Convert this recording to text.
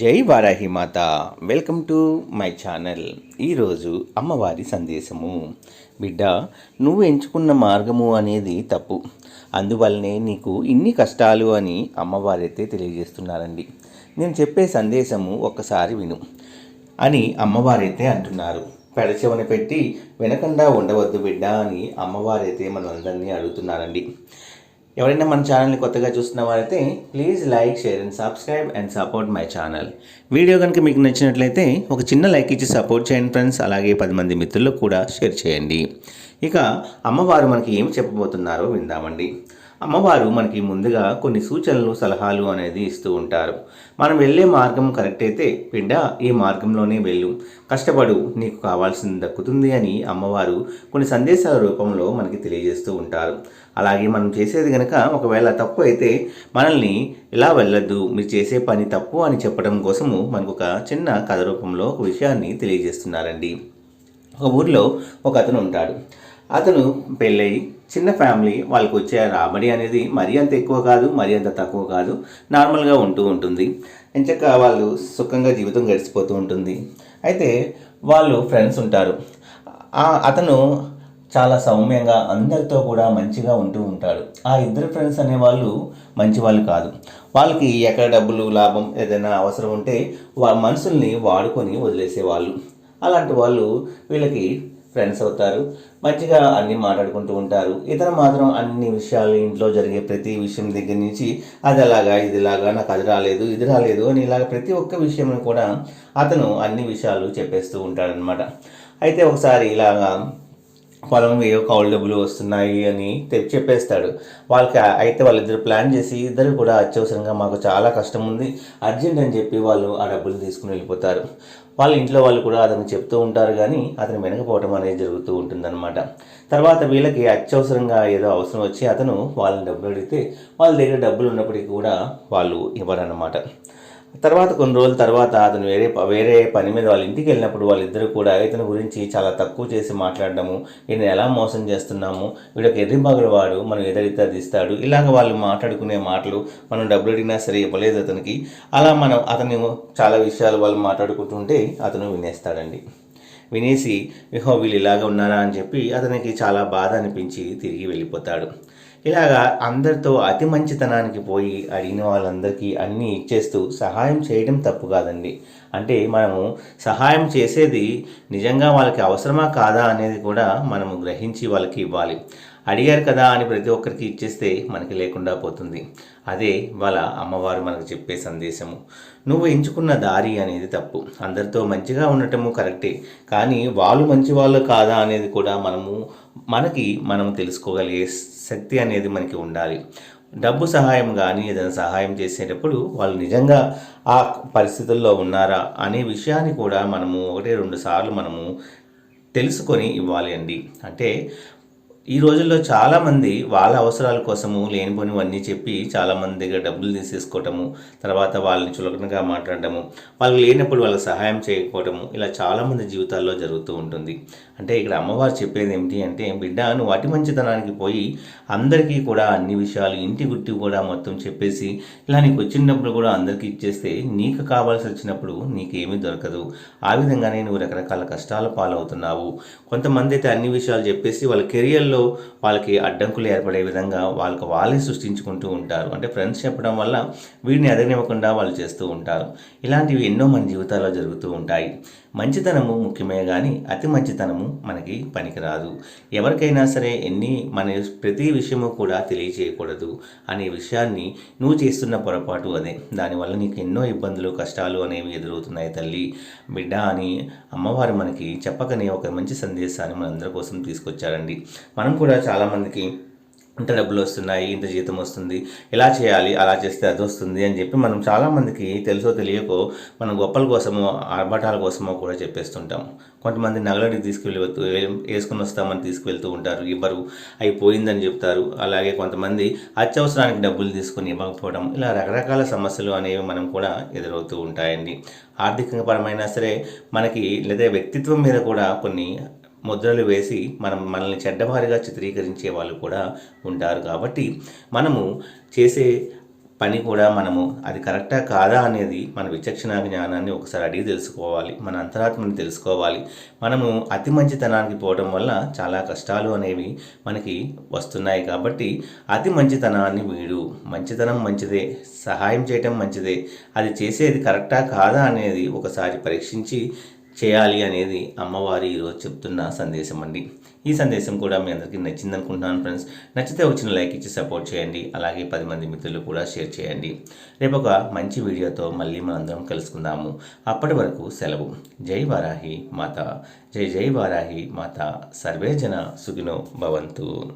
జై Varahi Mata. Welcome to my channel. ఈరోజు అమ్మవారి సందేశము. బిడ్డ నువ్వు ఎంచుకున్న మార్గము అనేది తప్పు. అందువల్లనే నీకు ఇన్ని కష్టాలు అని అమ్మవారైతే తెలియజేస్తున్నారండి. నేను చెప్పే సందేశము ఒక్కసారి విను అని అమ్మవారైతే అంటున్నారు. పెడచెవన పెట్టి వినకుండా ఉండవద్దు బిడ్డ అని అమ్మవారైతే మనందరినీ అడుగుతున్నారండి. ఎవరైనా మన ఛానల్ని కొత్తగా చూస్తున్న వారైతే please like share and subscribe and support my channel. Video కనుక మీకు నచ్చినట్లయితే ఒక చిన్న లైక్ ఇచ్చి సపోర్ట్ చేయండి ఫ్రెండ్స్. అలాగే పది మంది మిత్రులకు కూడా షేర్ చేయండి. ఇక అమ్మవారు మనకి ఏమి చెప్పబోతున్నారో విందామండి. అమ్మవారు మనకి ముందుగా కొన్ని సూచనలు సలహాలు అనేది ఇస్తూ ఉంటారు. మనం వెళ్ళే మార్గం కరెక్ట్ అయితే బిడ్డ ఈ మార్గంలోనే వెళ్ళు. కష్టపడు నీకు కావాల్సింది దక్కుతుంది అని అమ్మవారు కొన్ని సందేశాల రూపంలో మనకి తెలియజేస్తూ ఉంటారు. అలాగే మనం చేసేది కనుక ఒకవేళ తప్పు అయితే మనల్ని ఇలా వెళ్ళొద్దు మీరు చేసే పని తప్పు అని చెప్పడం కోసము మనకు ఒక చిన్న కథ రూపంలో ఒక విషయాన్ని తెలియజేస్తున్నారండి. ఒక ఊర్లో ఒక అతను ఉంటాడు. అతను పెళ్ళయి చిన్న ఫ్యామిలీ వాళ్ళకి వచ్చే రాబడి అనేది మరీ అంత ఎక్కువ కాదు మరీ అంత తక్కువ కాదు నార్మల్గా ఉంటూ ఉంటుంది. ఎంచక్క వాళ్ళు సుఖంగా జీవితం గడిచిపోతూ ఉంటుంది. అయితే వాళ్ళు ఫ్రెండ్స్ ఉంటారు. అతను చాలా సౌమ్యంగా అందరితో కూడా మంచిగా ఉంటూ ఉంటాడు. ఆ ఇద్దరు ఫ్రెండ్స్ అనేవాళ్ళు మంచి వాళ్ళు కాదు. వాళ్ళకి ఎక్కడ డబ్బులు లాభం ఏదైనా అవసరం ఉంటే వా మనుషుల్ని వాడుకొని వదిలేసేవాళ్ళు. అలాంటి వాళ్ళు వీళ్ళకి ఫ్రెండ్స్ అవుతారు. మంచిగా అన్నీ మాట్లాడుకుంటూ ఉంటారు. ఇతను మాత్రం అన్ని విషయాలు ఇంట్లో జరిగే ప్రతి విషయం దగ్గర నుంచి అది అలాగా ఇది ఇలాగా నాకు అది రాలేదు ఇది రాలేదు అని ఇలాగ ప్రతి ఒక్క విషయం కూడా అతను అన్ని విషయాలు చెప్పేస్తూ ఉంటాడనమాట అయితే ఒకసారి ఇలాగా పొలం ఏవో కౌలు డబ్బులు వస్తున్నాయి అని చెప్పేస్తాడు. వాళ్ళకి అయితే వాళ్ళిద్దరు ప్లాన్ చేసి ఇద్దరు కూడా అత్యవసరంగా మాకు చాలా కష్టం ఉంది అర్జెంట్ అని చెప్పి వాళ్ళు ఆ డబ్బులు తీసుకుని వెళ్ళిపోతారు. వాళ్ళ ఇంట్లో వాళ్ళు కూడా అతను చెప్తూ ఉంటారు కానీ అతను వెనకపోవటం అనేది జరుగుతూ ఉంటుందన్నమాట. తర్వాత వీళ్ళకి అత్యవసరంగా ఏదో అవసరం వచ్చి అతను వాళ్ళని డబ్బులు అడిగితే వాళ్ళ దగ్గర డబ్బులు ఉన్నప్పటికీ కూడా వాళ్ళు ఇవ్వరన్నమాట. తర్వాత కొన్ని రోజుల తర్వాత అతను వేరే వేరే పని మీద వాళ్ళ ఇంటికి వెళ్ళినప్పుడు వాళ్ళిద్దరూ కూడా ఇతని గురించి చాలా తక్కువ చేసి మాట్లాడడము ఈయన ఎలా మోసం చేస్తున్నాము వీడొక ఎర్రిబాగుడు వాడు మనం ఎదరితే అది ఇస్తాడు ఇలాగ వాళ్ళు మాట్లాడుకునే మాటలు మనం డబ్బులు అడిగినా సరే ఇవ్వలేదు అతనికి. అలా మనం అతను చాలా విషయాలు వాళ్ళు మాట్లాడుకుంటుంటే అతను వినేస్తాడండి. వినేసి విహో వీళ్ళు ఇలాగ ఉన్నారా? అని చెప్పి అతనికి చాలా బాధ అనిపించి తిరిగి వెళ్ళిపోతాడు. ఇలాగా అందరితో అతి మంచితనానికి పోయి అడిగిన వాళ్ళందరికీ అన్నీ ఇచ్చేస్తూ సహాయం చేయడం తప్పు కాదండి. అంటే మనము సహాయం చేసేది నిజంగా వాళ్ళకి అవసరమా కాదా అనేది కూడా మనము గ్రహించి వాళ్ళకి ఇవ్వాలి. అడిగారు కదా అని ప్రతి ఒక్కరికి ఇచ్చేస్తే మనకి లేకుండా పోతుంది. అదే వాళ్ళ అమ్మవారు మనకు చెప్పే సందేశము. నువ్వు ఎంచుకున్న దారి అనేది తప్పు. అందరితో మంచిగా ఉండటము కరెక్టే. కానీ వాళ్ళు మంచి వాళ్ళు కాదా అనేది కూడా మనము మనకి మనం తెలుసుకోగలిగే శక్తి అనేది మనకి ఉండాలి. డబ్బు సహాయం కానీ ఏదైనా సహాయం చేసేటప్పుడు వాళ్ళు నిజంగా ఆ పరిస్థితుల్లో ఉన్నారా అనే విషయాన్ని కూడా మనము ఒకటి రెండు సార్లు మనము తెలుసుకొని ఇవ్వాలి అండి. అంటే ఈ రోజుల్లో చాలామంది వాళ్ళ అవసరాల కోసము లేనిపోనివన్నీ చెప్పి చాలామంది దగ్గర డబ్బులు తీసేసుకోవటము తర్వాత వాళ్ళని చులకనగా మాట్లాడటము వాళ్ళు లేనప్పుడు వాళ్ళకి సహాయం చేయకపోవటము ఇలా చాలామంది జీవితాల్లో జరుగుతూ ఉంటుంది. అంటే ఇక్కడ అమ్మవారు చెప్పేది ఏమిటి అంటే బిడ్డ నువ్వు అతి మంచితనానికి పోయి అందరికీ కూడా అన్ని విషయాలు ఇంటి గుట్టి కూడా మొత్తం చెప్పేసి ఇలా నీకు వచ్చినప్పుడు కూడా అందరికీ ఇచ్చేస్తే నీకు కావాల్సి వచ్చినప్పుడు నీకేమీ దొరకదు. ఆ విధంగానే నువ్వు రకరకాల కష్టాల పాలవుతున్నావు. కొంతమంది అయితే అన్ని విషయాలు చెప్పేసి వాళ్ళ కెరియర్ విషయాల్లో వాళ్ళకి అడ్డంకులు ఏర్పడే విధంగా వాళ్ళకి వాళ్ళే సృష్టించుకుంటూ ఉంటారు. అంటే ఫ్రెండ్స్ చెప్పడం వల్ల వీడిని ఎదగనివ్వకుండా వాళ్ళు చేస్తూ ఉంటారు. ఇలాంటివి ఎన్నో మన జీవితాల్లో జరుగుతూ ఉంటాయి. మంచితనము ముఖ్యమే కానీ అతి మంచితనము మనకి పనికిరాదు. ఎవరికైనా సరే ఎన్ని మన ప్రతి విషయము కూడా తెలియచేయకూడదు అనే విషయాన్ని నువ్వు చేస్తున్న పొరపాటు అదే. దానివల్ల నీకు ఎన్నో ఇబ్బందులు కష్టాలు అనేవి ఎదురవుతున్నాయి తల్లి. బిడ్డ అని అమ్మవారు మనకి చెప్పకనే ఒక మంచి సందేశాన్ని మనందరి కోసం తీసుకొచ్చారండి. మనం కూడా చాలామందికి ఇంత డబ్బులు వస్తున్నాయి ఇంత జీతం వస్తుంది ఇలా చేయాలి అలా చేస్తే అది వస్తుంది అని చెప్పి మనం చాలామందికి తెలుసో తెలియకో మనం గొప్పల కోసమో ఆర్భాటాల కోసమో కూడా చెప్పేస్తుంటాం కొంతమంది నగలడికి తీసుకువెళ్ళి వేసుకుని వస్తామని తీసుకువెళ్తూ ఉంటారు ఇవ్వరు అవి పోయిందని చెప్తారు. అలాగే కొంతమంది అత్యవసరానికి డబ్బులు తీసుకుని ఇవ్వకపోవడం ఇలా రకరకాల సమస్యలు అనేవి మనం కూడా ఎదురవుతూ ఉంటాయండి. ఆర్థికంగా పరమైనా సరే మనకి లేదా వ్యక్తిత్వం మీద కూడా కొన్ని ముద్రలు వేసి మనం మనల్ని చెడ్డవారిగా చిత్రీకరించే వాళ్ళు కూడా ఉంటారు కాబట్టి మనము చేసే పని కూడా మనము అది కరెక్టా కాదా అనేది మన విచక్షణ జ్ఞానాన్ని ఒకసారి అడిగి తెలుసుకోవాలి మన అంతరాత్మని తెలుసుకోవాలి. మనము అతి మంచితనానికి పోవడం వల్ల చాలా కష్టాలు అనేవి మనకి వస్తున్నాయి కాబట్టి అతి మంచితనాన్ని వీడు మంచితనం మంచిదే సహాయం చేయటం మంచిదే అది చేసేది కరెక్టా కాదా అనేది ఒకసారి పరీక్షించి చేయాలి అనేది అమ్మవారు ఈరోజు చెప్తున్న సందేశం అండి. ఈ సందేశం కూడా మీ అందరికీ నచ్చింది అనుకుంటున్నాను ఫ్రెండ్స్. నచ్చితే వచ్చిన లైక్ ఇచ్చి సపోర్ట్ చేయండి. అలాగే పది మంది మిత్రులు కూడా షేర్ చేయండి. రేపు ఒక మంచి వీడియోతో మళ్ళీ మనందరం కలుసుకుందాము. అప్పటి వరకు సెలవు. జై వారాహి మాత. జై జై వారాహి మాత. సర్వేజన సుఖినో భవంతు.